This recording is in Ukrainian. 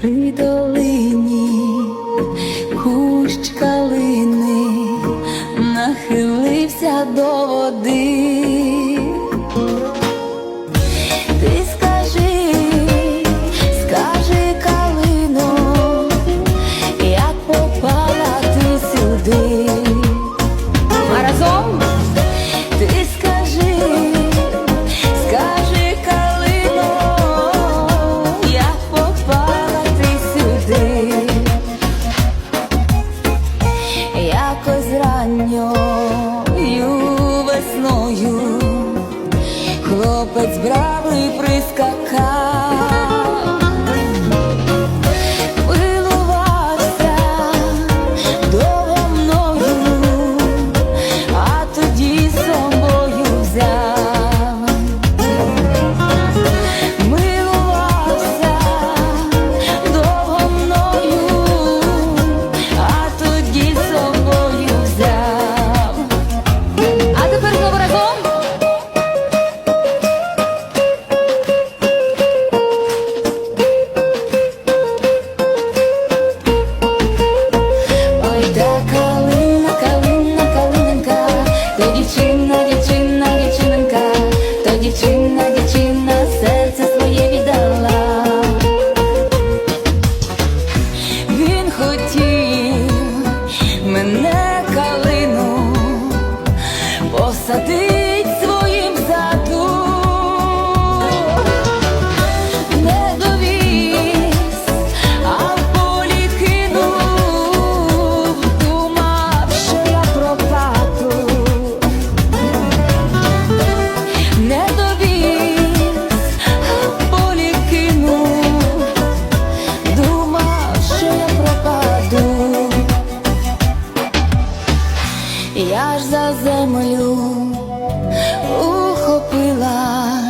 При долині кущ калини нахилився до води. хлопець бравий прискакав. калину посади. я ж за землю ухопила.